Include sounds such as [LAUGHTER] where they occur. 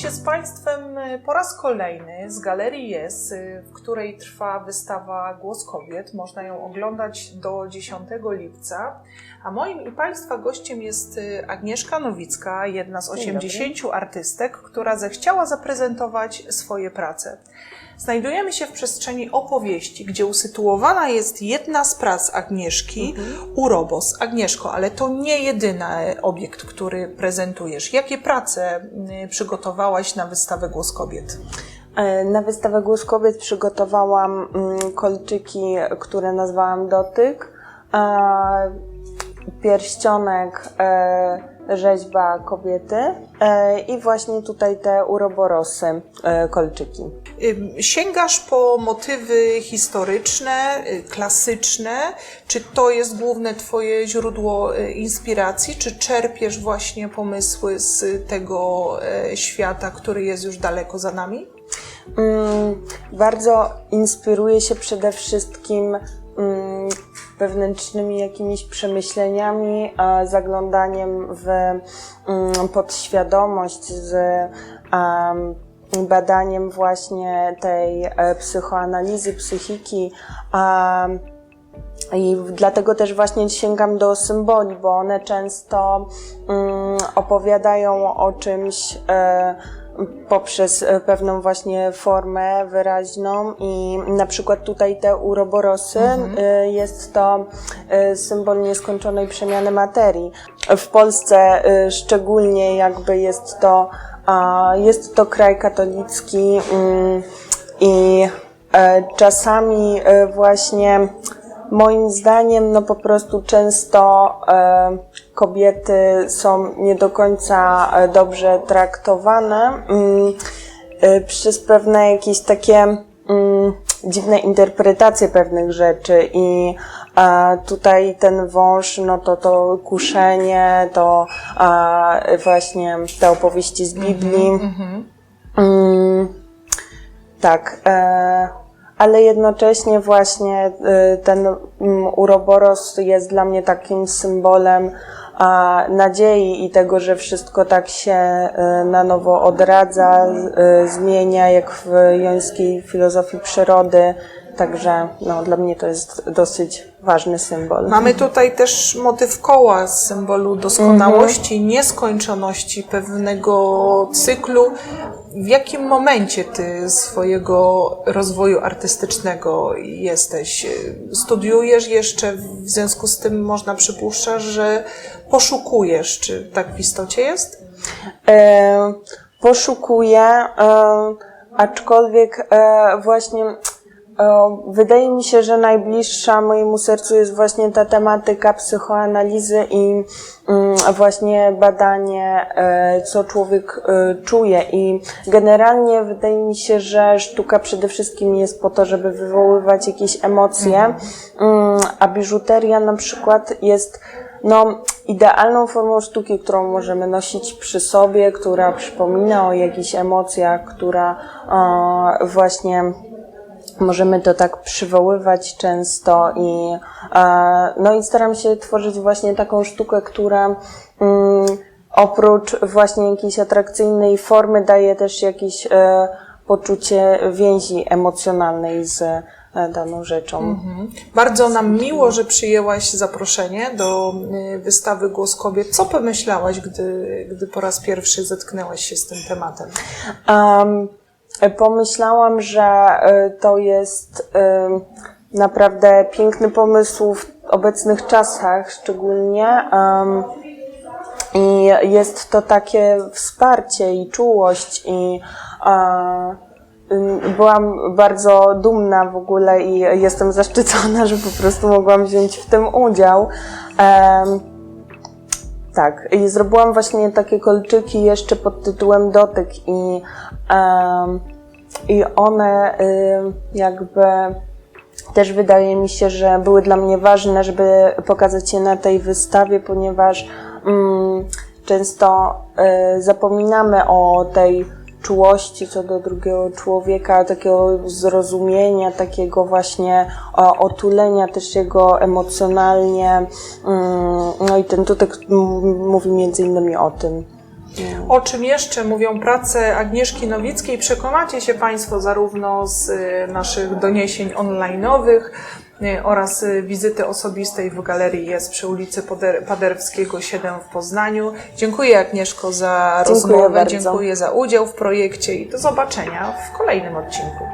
się z Państwem y, po raz kolejny z Galerii Jest, y, w której trwa wystawa Głos Kobiet. Można ją oglądać do 10 lipca. A moim i Państwa gościem jest y, Agnieszka Nowicka, jedna z Dzień 80 artystek, która zechciała zaprezentować swoje prace. Znajdujemy się w przestrzeni opowieści, gdzie usytuowana jest jedna z prac Agnieszki, Urobos. Agnieszko, ale to nie jedyny obiekt, który prezentujesz. Jakie prace y, przygotowałaś na wystawę Głos Kobiet? E, Na wystawę Głos Kobiet przygotowałam mm, kolczyki, które nazwałam Dotyk, pierścionek, e, rzeźba kobiety e, i właśnie tutaj te uroborosy, e, kolczyki. Sięgasz po motywy historyczne, y, klasyczne? Czy to jest główne Twoje źródło y, inspiracji? Czy czerpiesz właśnie pomysły z tego e, świata, który jest już daleko za nami? Mm, Bardzo inspiruję się przede wszystkim wewnętrznymi jakimiś przemyśleniami, zaglądaniem w mm, podświadomość z em, badaniem właśnie tej e, psychoanalizy, psychiki. i dlatego też właśnie sięgam do symboli, bo one często mm, opowiadają o czymś e, poprzez e, pewną właśnie formę wyraźną i na przykład tutaj te uroborosy e, jest to e, symbol nieskończonej przemiany materii. W Polsce szczególnie jakby jest to, jest to kraj katolicki mm, i czasami właśnie Moim zdaniem, no po prostu często e, kobiety są nie do końca e, dobrze traktowane mm, e, przez pewne jakieś takie mm, dziwne interpretacje pewnych rzeczy i e, tutaj ten wąż, no to to kuszenie, to e, właśnie te opowieści z Biblii. Mm, tak, e, ale jednocześnie właśnie e, ten mm, uroboros jest dla mnie takim symbolem nadziei i tego, że wszystko tak się e, na nowo odradza, e, zmienia, jak w jońskiej filozofii przyrody. Także no, dla mnie to jest dosyć ważny symbol. Mamy tutaj też motyw koła, symbolu doskonałości, nieskończoności pewnego cyklu. W jakim momencie ty swojego rozwoju artystycznego jesteś? Studiujesz jeszcze, w związku z tym można przypuszczać, że poszukujesz. Czy tak w istocie jest? E, poszukuję, e, aczkolwiek e, właśnie wydaje mi się, że najbliższa mojemu sercu jest właśnie ta tematyka psychoanalizy i mm, właśnie badanie, e, co człowiek e, czuje. I generalnie wydaje mi się, że sztuka przede wszystkim jest po to, żeby wywoływać jakieś emocje, mm, a biżuteria na przykład jest no, idealną formą sztuki, którą możemy nosić przy sobie, która przypomina o jakichś emocjach, która właśnie możemy to tak przywoływać często i e, no i staram się tworzyć właśnie taką sztukę, która mm, oprócz właśnie jakiejś atrakcyjnej formy daje też jakieś e, poczucie więzi emocjonalnej z e, daną rzeczą. Bardzo nam miło, że przyjęłaś zaproszenie do wystawy Głos Kobiet. Co pomyślałaś, gdy, gdy po raz pierwszy zetknęłaś się z tym tematem? Um, pomyślałam, że y, to jest y, naprawdę piękny pomysł w obecnych czasach szczególnie. I jest to takie wsparcie i czułość i e, byłam bardzo dumna w ogóle i jestem zaszczycona, [LAUGHS] że po prostu mogłam wziąć w tym udział. Tak, i zrobiłam właśnie takie kolczyki jeszcze pod tytułem Dotyk i, em, i one ym, jakby też wydaje mi się, że były dla mnie ważne, żeby pokazać je na tej wystawie, ponieważ mm, często y, zapominamy o tej czułości co do drugiego człowieka, takiego zrozumienia, takiego właśnie o, otulenia też jego emocjonalnie. Mm, no i ten tutaj mówi między innymi o tym. O czym jeszcze mówią prace Agnieszki Nowickiej, przekonacie się Państwo zarówno z y, naszych doniesień online'owych oraz y, wizyty osobistej w galerii jest przy ulicy Paderewskiego 7 w Poznaniu. Dziękuję Agnieszko za Dziękuję rozmowę, bardzo. dziękuję za udział w projekcie i do zobaczenia w kolejnym odcinku.